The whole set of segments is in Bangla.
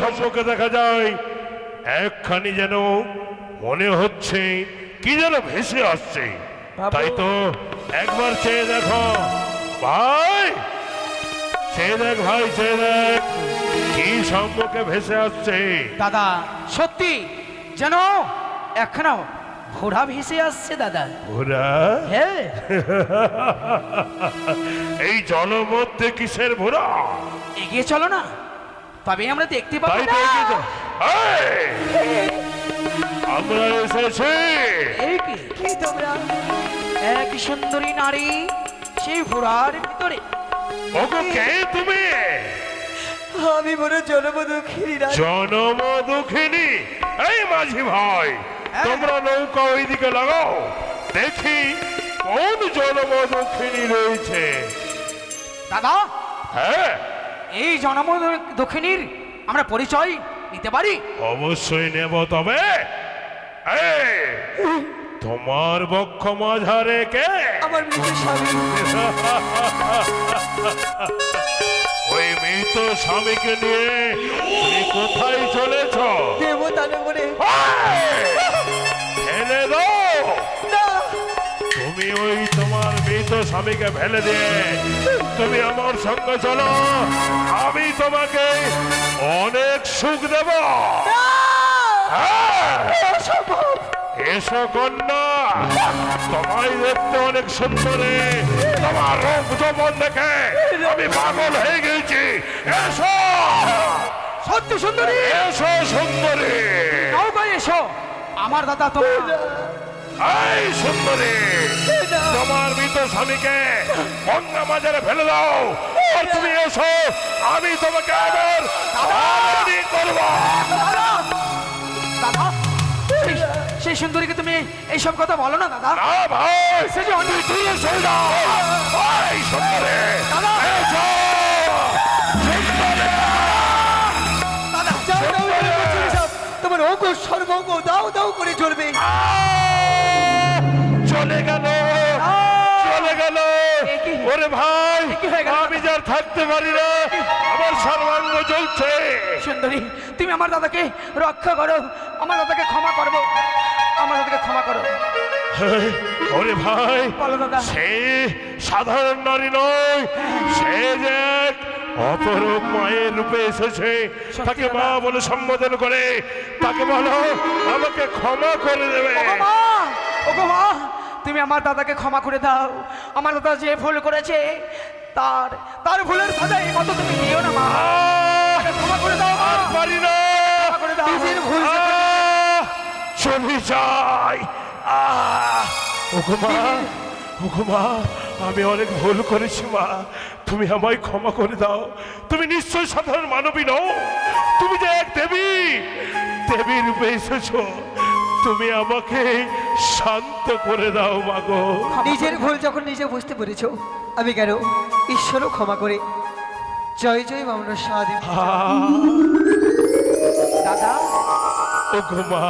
সম্পর্কে দেখা যায় একখানি যেন মনে হচ্ছে কি যেন ভেসে আসছে। তাই তো একবার চেয়ে দেখো। ভাই চেয়ে দেখ ভাই চেয়ে দেখ কি সম্পর্কে ভেসে আসছে। দাদা সত্যি যেন একখানা ঘোড়া ভেসে আসছে দাদা। ওরা হ্যাঁ। এই জলের মধ্যে কিসের ভোরা এগিয়ে চলো না। তবে আমরা দেখতে পাবো তাই তো এগিয়ে যাও। এই! আমরা এসেছি। এই কি? কি তোমরা? এক সুন্দরী নারী? সেই ঘোড়ার ভিতরে। ওগো কে তুমি? আমি বড় জনমদুখিনী না। জনম দুঃখিনী। এই মাঝি ভাই তোমরা নৌকা ওইদিকে লাগাও। দেখি কোন জনম দুঃখিনী রয়েছে। দাদা? হ্যাঁ। এই জনম দক্ষিণীর আমরা পরিচয় নিতে পারি? অবশ্যই নেব তবে। তোমার বক্ষ মাঝারে কে? আমার মৃত স্বামী। ওই মৃত স্বামীকে নিয়ে তুমি কোথায় চলেছ? দেবতা নগরে ফেলে দাও। তুমি ওই তোমার মৃত স্বামীকে ফেলে দিয়ে তুমি আমার সঙ্গে চলো। আমি তোমাকে অনেক সুখ দেব। হ্যাঁ। এসো কন্যা তোমায় দেখতে অনেক সুন্দরী। তোমার রূপ যৌবন দেখে আমি পাগল হয়ে গেছি এসো। সত্যি সুন্দরী। এসো সুন্দরী। এসো। আমার দাদা তোমার এই সুন্দরী। তোমার মৃত স্বামীকে গঙ্গা মাঝারে ফেলে দাও। আর তুমি এসো আমি তোমাকে আবার করব। দাদা সেই- সেই সুন্দরীকে তুমি এইসব কথা বলো না দাদা। ভাই সে যে অনেক তুই সুন্দরী। দাদা। এসো। সুন্দরী। দাদা যাও যাও যাও, চলে যাও। তোমার অঙ্গ সর্বঙ্গ দাও দাও করে চলবে! চলে গেল। চলে গেল। ওরে ভাই আমি যার থাকতে পারি না আমার সর্বাঙ্গ জ্বলছে। সুন্দরী তুমি আমার দাদাকে রক্ষা করো আমার দাদাকে ক্ষমা করব আমার দাদাকে ক্ষমা করো। ওরে ভাই বলো দাদা। সে সাধারণ নারী নয় সে যে অপরূপ মায়ের রূপে এসেছে তাকে মা বলে সম্বোধন করে তাকে বলো আমাকে ক্ষমা করে দেবে। ওগো মা ওগো মা তুমি আমার দাদাকে ক্ষমা করে দাও। আমার দাদা যে ভুল করেছে তার তার ভুলের সাজা এই মতো তুমি দিও না মা। ক্ষমা করে দাও আর পারি না। ক্ষমা করে দাও নিজের ভুল! চলে যাই আহ! ওগো মা ওগো মা আমি অনেক ভুল করেছি মা। তুমি আমায় ক্ষমা করে দাও। তুমি নিশ্চয় সাধারণ মানবী নও। তুমি যে এক দেবী দেবী রূপে এসেছ। তুমি আমাকে শান্ত করে দাও মাগো নিজের ভুল যখন নিজে বুঝতে পেরেছ আমি কেন ঈশ্বরও ক্ষমা করে জয় জয় মামলা সাদি দাদা? ওগো মা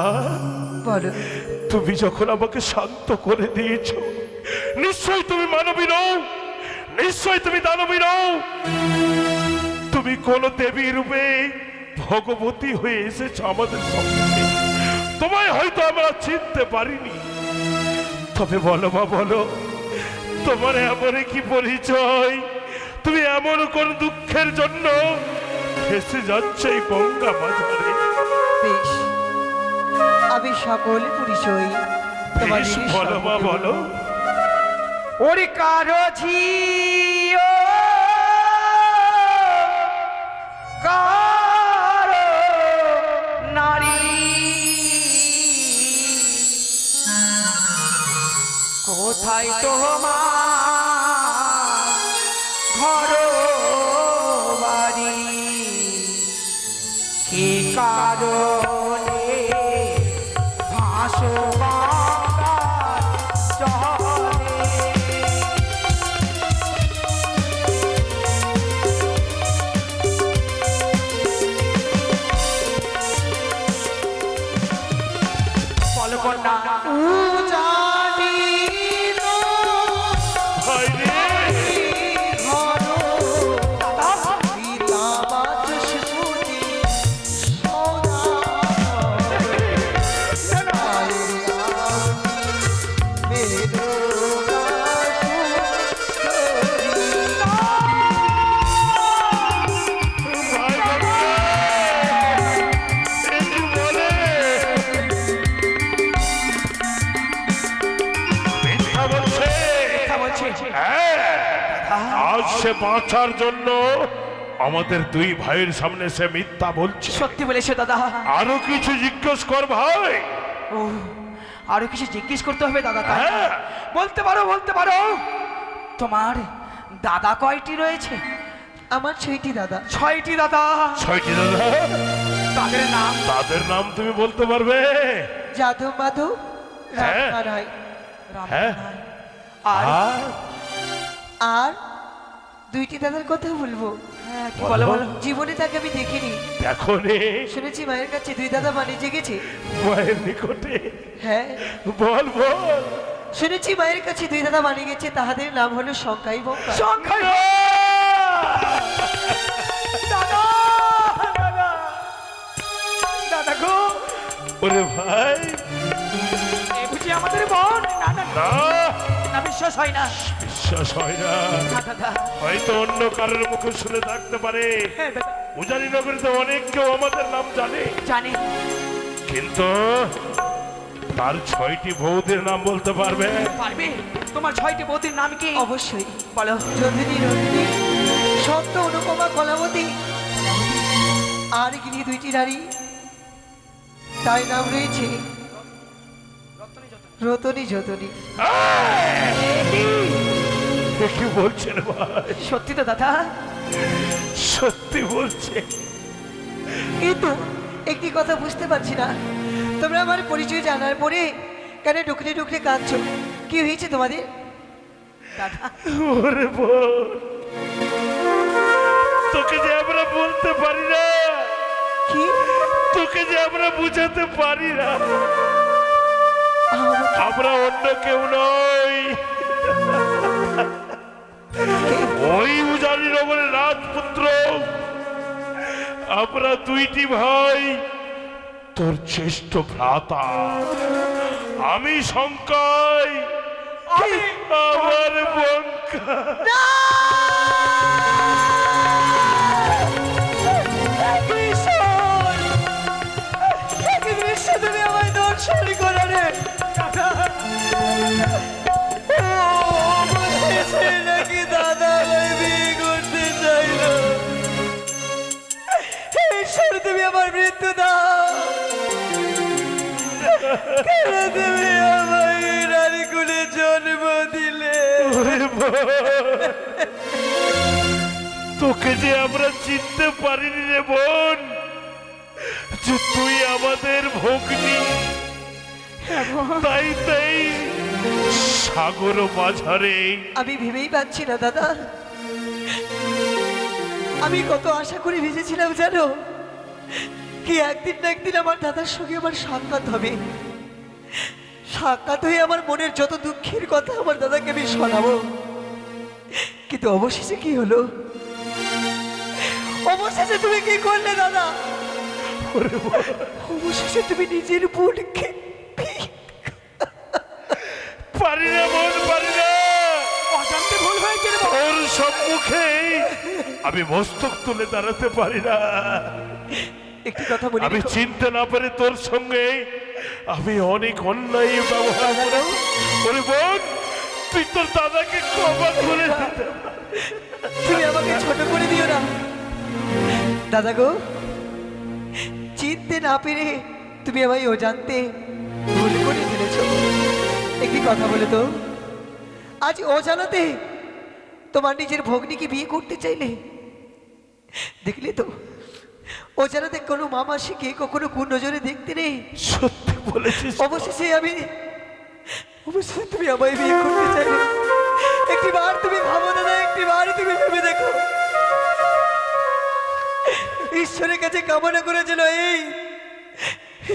বলো। তুমি যখন আমাকে শান্ত করে দিয়েছ নিশ্চয় তুমি মানবী নও নিশ্চয় তুমি দানবী নও। তুমি কোন দেবী রূপে ভগবতী হয়ে এসেছ আমাদের সঙ্গে। তোমায় হয়তো আমরা চিনতে পারিনি। তবে বলো মা বলো তোমার এমন কি পরিচয়? তুমি এমন কোন দুঃখের জন্য ফেসে যাচ্ছে এই গঙ্গা বাজারে বেশ আমি সকল পরিচয় বলো মা বলো। ওরে কারও ঝিও কোথায় তোমার সে বাঁচার জন্য আমাদের দুই ভাইয়ের সামনে সে মিথ্যা বলছে। সত্যি বলেছ দাদা। আরও কিছু জিজ্ঞেস কর ভাই। ও আরও কিছু জিজ্ঞেস করতে হবে দাদা হ্যাঁ। বলতে পারো বলতে পারো। তোমার দাদা কয়টি রয়েছে? আমার ছয়টি দাদা। ছয়টি দাদা। ছয়টি দাদা? তাদের নাম? তাদের নাম তুমি বলতে পারবে? যাদব মাধব। রামনারায়। রামনারায়ণ। আর আর? আর দুইটি দাদার কথা বলব। হ্যাঁ, কি বলো বলো জীবনে তাকে আমি দেখিনি। দেখো নে শুনেছি মায়ের কাছে দুই দাদা বাণিজ্যে গেছে মায়ের নিকটে। হ্যাঁ। বল বল। শুনেছি মায়ের কাছে দুই দাদা বানিয়ে গেছে তাহাদের নাম হলো শঙ্কাই বঙ্কা। সংখ্যায় দাদা দাদা। দাদা গো। ওরে ভাই। এ বুঝি আমাদের বোন? না না। না না বিশ্বাস হয় না। বিশ্বাস হয় না। হয়তো অন্য কারোর মুখে শুনে থাকতে পারে। হ্যাঁ, উজানি নগরীতে অনেক কেউ আমাদের নাম জানে। জানি। কিন্তু তার ছয়টি বৌদের নাম বলতে পারবে? পারবে? তোমার ছয়টি বৌদির নাম কি? অবশ্যই। বলো। যোধিনী রঞ্জিনী সত্য অনুপমা কলাবতী। আর গিরি দুইটি নারী। তাই নাম রয়েছে রতনী যতনী। এ কি বলছেন ভাই? সত্যি তো দাদা। সত্যি বলছে। কিন্তু একটি কথা বুঝতে পারছি না। তোমরা আমার পরিচয় জানার পরে কেন ডুকরে ডুকরে কাঁদছো? কি হয়েছে তোমাদের? দাদা। ওরে বোন তোকে যে আমরা বলতে পারি না। কি? তোকে যে আমরা বুঝাতে পারি না। আমরা অন্য কেউ নই আমরা ভাই তোর জ্যেষ্ঠ ভ্রাতা আমি শঙ্কাই আমার তুমি দর্শন করো রে। তুমি আমার মৃত্যু দাও। কেন তুমি এই নারীকুলে জন্ম দিলে? তোকে যে আমরা চিনতে পারিনি রে বোন যে তুই আমাদের ভগ্নি। তাই তাই সাগর বাজারে আমি ভেবেই পাচ্ছি না দাদা। আমি কত আশা করে ভেবেছিলাম জানো? কি একদিন না একদিন আমার দাদার সঙ্গে আমার সাক্ষাৎ হবে। সাক্ষাৎ হয়ে আমার মনের যত দুঃখের কথা আমার দাদাকে আমি শোনাবো। কিন্তু অবশেষে কি হলো? অবশেষে তুমি কি করলে, দাদা? অবশেষে তুমি নিজের বোনকে পারি না, বোন, পারি সম্মুখে আমি মস্তক তুলে দাঁড়াতে পারি না। একটি কথা বলি আমি। চিনতে না পারে তোর সঙ্গে। আমি অনেক অন্যায় ব্যবহার করে ওরে বোন তুই তোর দাদাকে ক্ষমা করে তুমি আমাকে ছোট করে দিও না। দাদা গো চিনতে না পেরে তুমি আমায় অজান্তে ভুল করে ফেলেছ। একটি কথা বলে তো আজ অজানাতে তোমার নিজের ভগ্নিকে বিয়ে করতে চাইলে? দেখলে তো? অজানাতে কোনো মামা শিখে কখনো কোন নজরে দেখতে নেই। সত্যি বলেছিস অবশেষে আমি অবশেষে তুমি আমায় বিয়ে করতে চাইলে। একটি বার তুমি ভাবো দাদা একটি বার তুমি ভেবে দেখো। ঈশ্বরের কাছে কামনা করেছিল এই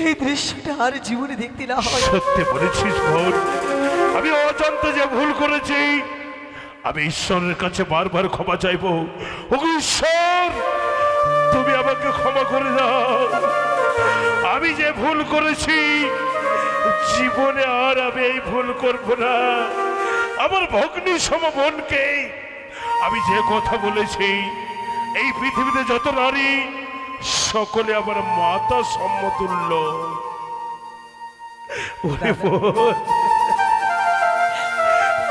এই দৃশ্যটা আর জীবনে দেখতে না হয়। সত্যি বলেছিস বোন আমি অজান্তে যে ভুল করেছি আমি ঈশ্বরের কাছে বারবার ক্ষমা চাইব। ওগো ঈশ্বর তুমি আমাকে ক্ষমা করে দাও। আমি যে ভুল করেছি জীবনে আর আমি এই ভুল করব না। আমার ভগ্নি সম বোনকে আমি যে কথা বলেছি এই পৃথিবীতে যত নারী সকলে আমার মাতা সম্মতুল্য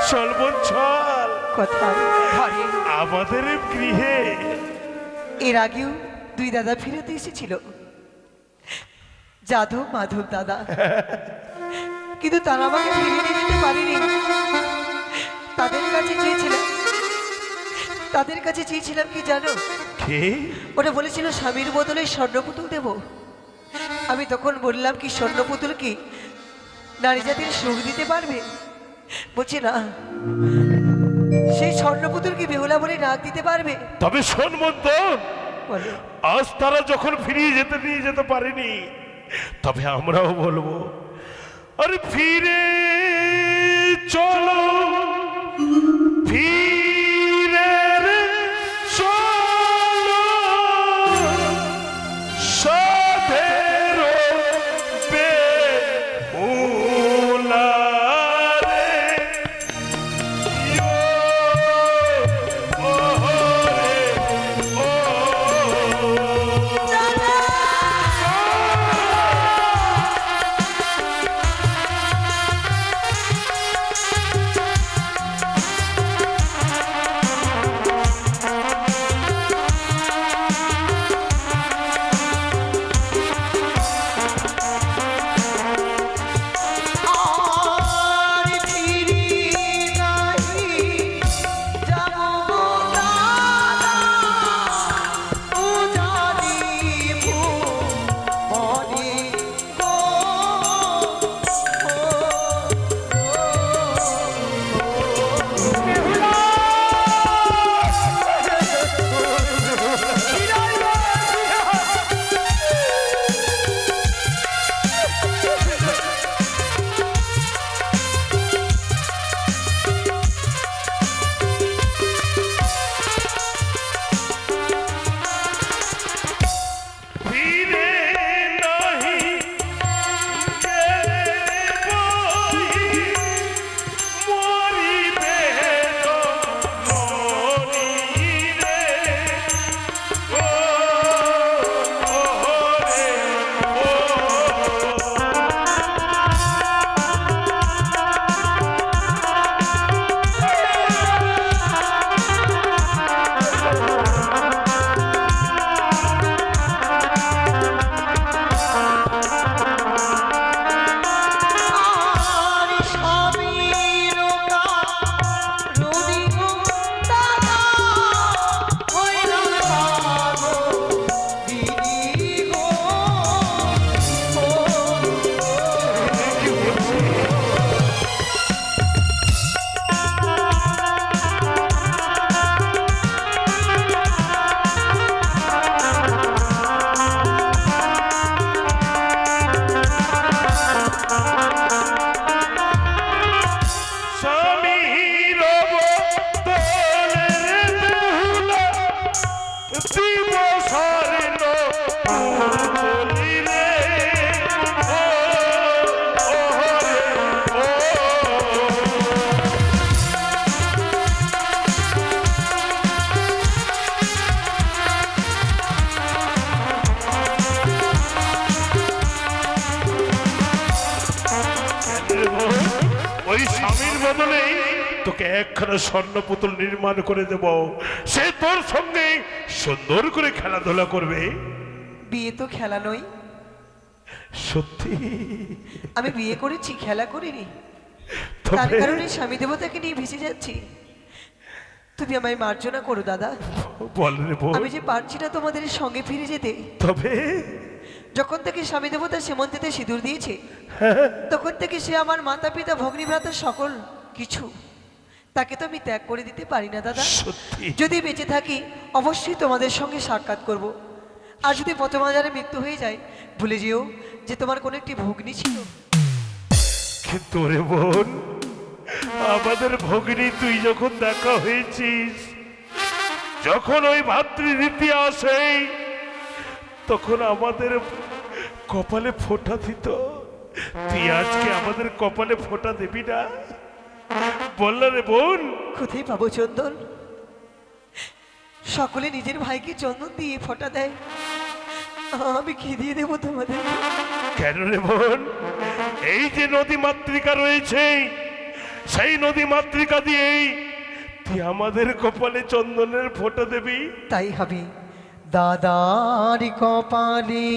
চল বোন চল। কথায় ঘরে আমাদের গৃহে। এর আগেও দুই দাদা ফিরতে এসেছিল। যাদব মাধব দাদা। কিন্তু তারা আমাকে ফিরিয়ে নিয়ে যেতে পারেনি। তাদের কাছে চেয়েছিলাম। তাদের কাছে চেয়েছিলাম কি জানো? ওটা বলেছিল স্বামীর বদলে স্বর্ণপুতুল দেব। আমি তখন বললাম কি স্বর্ণপুতুল কি? নারী জাতির সুখ দিতে পারবে? বলছে না। স্বর্ণপুতুল কি বেহুলা বলে ডাক দিতে পারবে? তবে শোন মন্তন বলো। আজ তারা যখন ফিরিয়ে যেতে নিয়ে যেতে পারেনি তবে আমরাও বলব আরে ফিরে চলো। বদলেই তোকে একখানা স্বর্ণ পুতুল নির্মাণ করে দেব। সে তোর সঙ্গে সুন্দর করে খেলাধুলা করবে। বিয়ে তো খেলা নই সত্যি? আমি বিয়ে করেছি খেলা করিনি। তার কারণে স্বামী দেবতাকে নিয়ে ভেসে যাচ্ছি। তুমি আমায় মার্জনা করো দাদা। বল আমি যে পারছি না তোমাদের সঙ্গে ফিরে যেতে। তবে? যখন থেকে স্বামী দেবতা সীমন্তিতে সিঁদুর দিয়েছে তখন থেকে সে আমার মাতা পিতা ভগ্নী ভ্রাতার সকল কিছু তাকে তো আমি ত্যাগ করে দিতে পারি না দাদা। যদি বেঁচে থাকি অবশ্যই তোমাদের সঙ্গে সাক্ষাৎ করব। আর যদি পথমাজারে মৃত্যু হয়ে যায় ভুলে যেও যে তোমার কোনো একটি ভগ্নী ছিল। কিন্তু রে বোন? আমাদের ভগিনী তুই যখন দেখা হয়েছিস যখন ওই ভাতৃদ্বিতীয় আসে তখন আমাদের কপালে ফোঁটা দিত। তুই আজকে আমাদের কপালে ফোঁটা দিবি না? বললা রে বোন। কোথায় পাবো চন্দন? সকলে নিজের ভাইকে চন্দন দিয়ে ফোঁটা দেয়। আমি কি দিয়ে দেবো তোমাদের? কেন রে বোন? এই যে নদী মাতৃকা রয়েছে সেই নদী মাতৃকা দিয়েই তুই আমাদের কপালে চন্দনের ফোঁটা দেবি। তাই হবে। দাদার কপালে